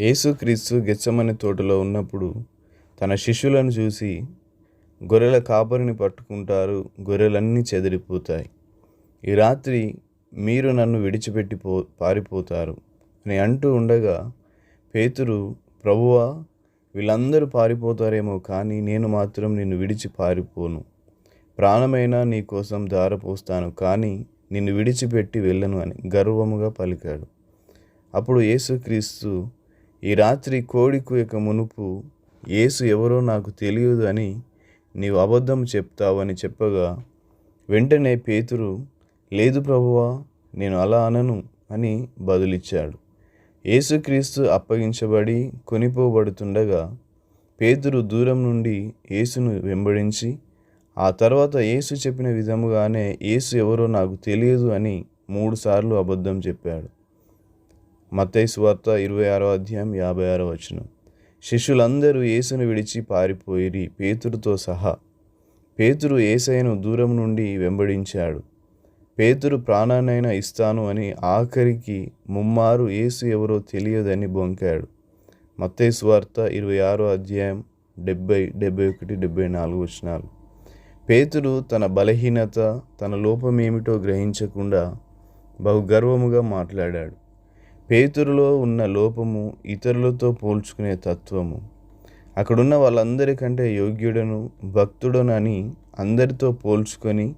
యేసుక్రీస్తు గెచ్చమని తోటలో ఉన్నప్పుడు తన శిష్యులను చూసి గొర్రెల కాపరిని పట్టుకుంటారు గొర్రెలన్నీ చెదిరిపోతాయి. ఈ రాత్రి మీరు నన్ను విడిచిపెట్టి పో పారిపోతారు అని అంటూ ఉండగా పేతురు ప్రభువా వీళ్ళందరూ పారిపోతారేమో కానీ నేను మాత్రం నిన్ను విడిచి పారిపోను. ప్రాణమైనా నీ కోసం దారపోస్తాను కానీ నిన్ను విడిచిపెట్టి వెళ్ళను అని గర్వముగా పలికాడు. అప్పుడు యేసుక్రీస్తు ఈ రాత్రి కోడి కూయక మునుపు యేసు ఎవరో నాకు తెలియదు అని నీవు అబద్ధం చెప్తావని చెప్పగా వెంటనే పేతురు లేదు ప్రభువా నేను అలా అనను అని బదులిచ్చాడు. యేసుక్రీస్తు అప్పగించబడి కొనిపోబడుతుండగా పేతురు దూరం నుండి యేసును వెంబడించి ఆ తర్వాత యేసు చెప్పిన విధముగానే యేసు ఎవరో నాకు తెలియదు అని మూడుసార్లు అబద్ధం చెప్పాడు. మత్తయి వార్త ఇరవై ఆరో అధ్యాయం యాభై ఆరో వచనం. శిష్యులందరూ యేసును విడిచి పారిపోయిరి పేతురుతో సహా. పేతురు ఏసైను దూరం నుండి వెంబడించాడు. పేతురు ప్రాణాన్నైనా ఇస్తాను అని ఆఖరికి ముమ్మారు ఏసు ఎవరో తెలియదని బొంకాడు. మత్తయి వార్త ఇరవై ఆరో అధ్యాయం డెబ్బై డెబ్బై ఒకటి డెబ్బై నాలుగు వచనాలు. పేతురు తన బలహీనత తన లోపమేమిటో గ్రహించకుండా బహు గర్వముగా మాట్లాడాడు. పేతురులో ఉన్న లోపము ఇతరులతో పోల్చుకునే తత్వము. అక్కడున్న వాళ్ళందరికంటే యోగ్యుడను భక్తుడనని అందరితో పోల్చుకొని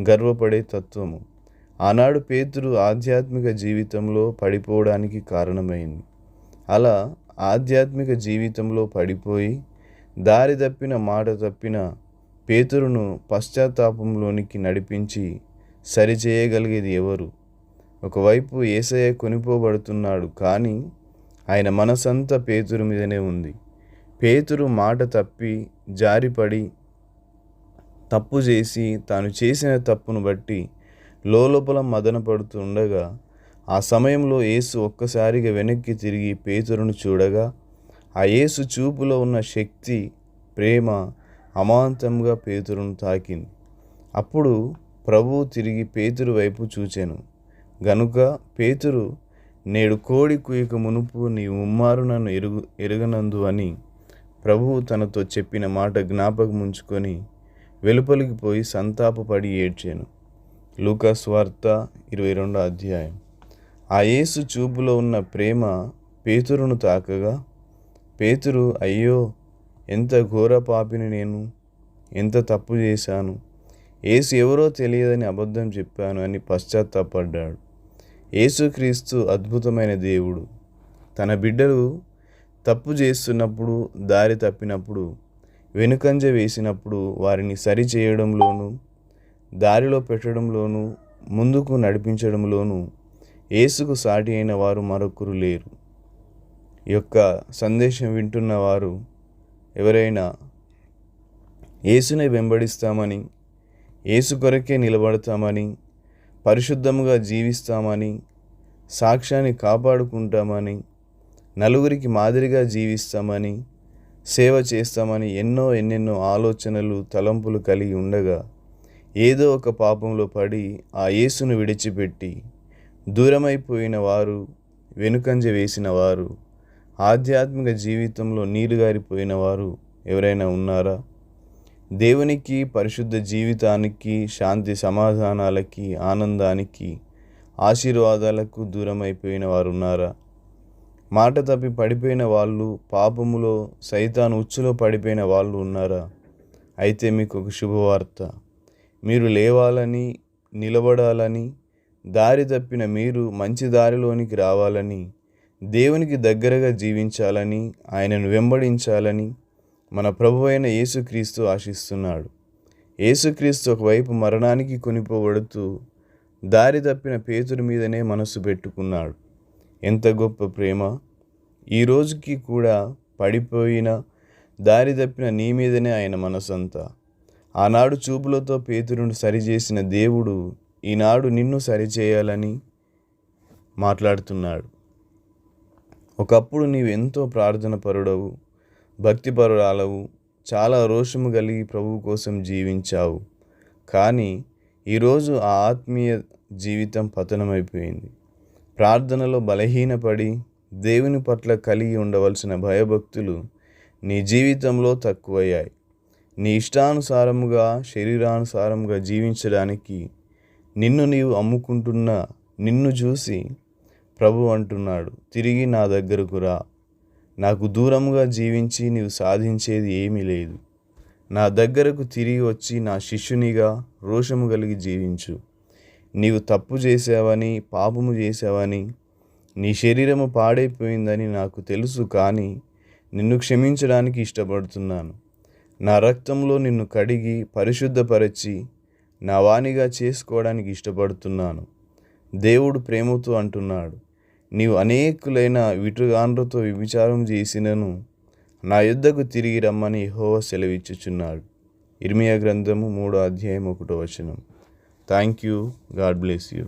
గర్వపడే తత్వము. ఆనాడు పేతురు ఆధ్యాత్మిక జీవితంలో పడిపోవడానికి కారణమైంది. అలా ఆధ్యాత్మిక జీవితంలో పడిపోయి దారి తప్పిన మాట తప్పిన పేతురును పశ్చాత్తాపంలోనికి నడిపించి సరిచేయగలిగేది ఎవరు? ఒకవైపు ఏసయ్య కొనిపోబడుతున్నాడు కానీ ఆయన మనసంతా పేతురు మీదనే ఉంది. పేతురు మాట తప్పి జారిపడి తప్పు చేసి తాను చేసిన తప్పును బట్టి లోపల మదన పడుతుండగా ఆ సమయంలో యేసు ఒక్కసారిగా వెనక్కి తిరిగి పేతురును చూడగా ఆ యేసు చూపులో ఉన్న శక్తి ప్రేమ అమాంతంగా పేతురును తాకింది. అప్పుడు ప్రభువు తిరిగి పేతురు వైపు చూచాను. గనుక పేతురు నేడు కోడి కుయక మునుపు నీ ఉమ్మారు నన్ను ఎరుగు ఎరుగనందు అని ప్రభువు తనతో చెప్పిన మాట జ్ఞాపకం ఉంచుకొని వెలుపలికి పోయి సంతాపపడి ఏడ్చాను. లూకాస్ వార్త ఇరవై రెండో అధ్యాయం. ఆ యేసు చూపులో ఉన్న ప్రేమ పేతురును తాకగా పేతురు అయ్యో ఎంత ఘోర పాపిని నేను ఎంత తప్పు చేశాను ఏసు ఎవరో తెలియదని అబద్ధం చెప్పాను అని పశ్చాత్తాపడ్డాడు. యేసుక్రీస్తు అద్భుతమైన దేవుడు. తన బిడ్డలు తప్పు చేస్తున్నప్పుడు దారి తప్పినప్పుడు వెనుకంజ వేసినప్పుడు వారిని సరి చేయడంలోనూ దారిలో పెట్టడంలోనూ ముందుకు నడిపించడంలోనూ యేసుకు సాటి అయిన వారు మరొకరు లేరు. యొక్క సందేశం వింటున్న వారు ఎవరైనా యేసుని వెంబడిస్తామని యేసు కొరకే నిలబడతామని పరిశుద్ధముగా జీవిస్తామని సాక్ష్యాన్ని కాపాడుకుంటామని నలుగురికి మాదిరిగా జీవిస్తామని సేవ చేస్తామని ఎన్నో ఎన్నెన్నో ఆలోచనలు తలంపులు కలిగి ఉండగా ఏదో ఒక పాపంలో పడి ఆ యేసును విడిచిపెట్టి దూరమైపోయిన వారు వెనుకంజ వేసిన వారు ఆధ్యాత్మిక జీవితంలో నీరుగారిపోయిన వారు ఎవరైనా ఉన్నారా? దేవునికి పరిశుద్ధ జీవితానికి శాంతి సమాధానాలకి ఆనందానికి ఆశీర్వాదాలకు దూరం అయిపోయిన వారు ఉన్నారా మాట తప్పి పడిపోయిన వాళ్ళు పాపములో సైతాన్ ఉచ్చులో పడిపోయిన వాళ్ళు ఉన్నారా? అయితే మీకు ఒక శుభవార్త. మీరు లేవాలని నిలబడాలని దారి తప్పిన మీరు మంచి దారిలోనికి రావాలని దేవునికి దగ్గరగా జీవించాలని ఆయనను వెంబడించాలని మన ప్రభు అయిన యేసుక్రీస్తు ఆశిస్తున్నాడు. యేసుక్రీస్తు ఒకవైపు మరణానికి కొనిపోబడుతూ దారి తప్పిన పేతుడి మీదనే మనసు పెట్టుకున్నాడు. ఎంత గొప్ప ప్రేమ! ఈ రోజుకి కూడా పడిపోయిన దారి తప్పిన నీ మీదనే ఆయన మనసంతా. ఆనాడు చూపులతో పేతురును సరిచేసిన దేవుడు ఈనాడు నిన్ను సరిచేయాలని మాట్లాడుతున్నాడు. ఒకప్పుడు నీవు ఎంతో ప్రార్థన పరుడవు. భక్తిపరురాలవు. చాలా రోషము కలిగి ప్రభు కోసం జీవించావు. కానీ ఈరోజు ఆ ఆత్మీయ జీవితం పతనమైపోయింది. ప్రార్థనలో బలహీనపడి దేవుని పట్ల కలిగి ఉండవలసిన భయభక్తులు నీ జీవితంలో తక్కువయ్యాయి. నీ ఇష్టానుసారముగా శరీరానుసారముగా జీవించడానికి నిన్ను నీవు అమ్ముకుంటున్న నిన్ను చూసి ప్రభు అంటున్నాడు తిరిగి నా దగ్గరకు రా. నాకు దూరముగా జీవించి నీవు సాధించేది ఏమీ లేదు. నా దగ్గరకు తిరిగి వచ్చి నా శిష్యునిగా రోషము కలిగి జీవించు. నీవు తప్పు చేసావని పాపము చేసావని నీ శరీరము పాడైపోయిందని నాకు తెలుసు కానీ నిన్ను క్షమించడానికి ఇష్టపడుతున్నాను. నా రక్తంలో నిన్ను కడిగి పరిశుద్ధపరచి నా వాణిగా చేసుకోవడానికి ఇష్టపడుతున్నాను. దేవుడు ప్రేమతో అంటున్నాడు. నీవు అనేకులైన విటుగాండ్రతో విభిచారం చేసినను నా యుద్ధకు తిరిగి రమ్మని యెహోవ సెలవిచ్చుచున్నాడు. ఇర్మియా గ్రంథము మూడో అధ్యాయం ఒకటో వచనం. Thank you God bless you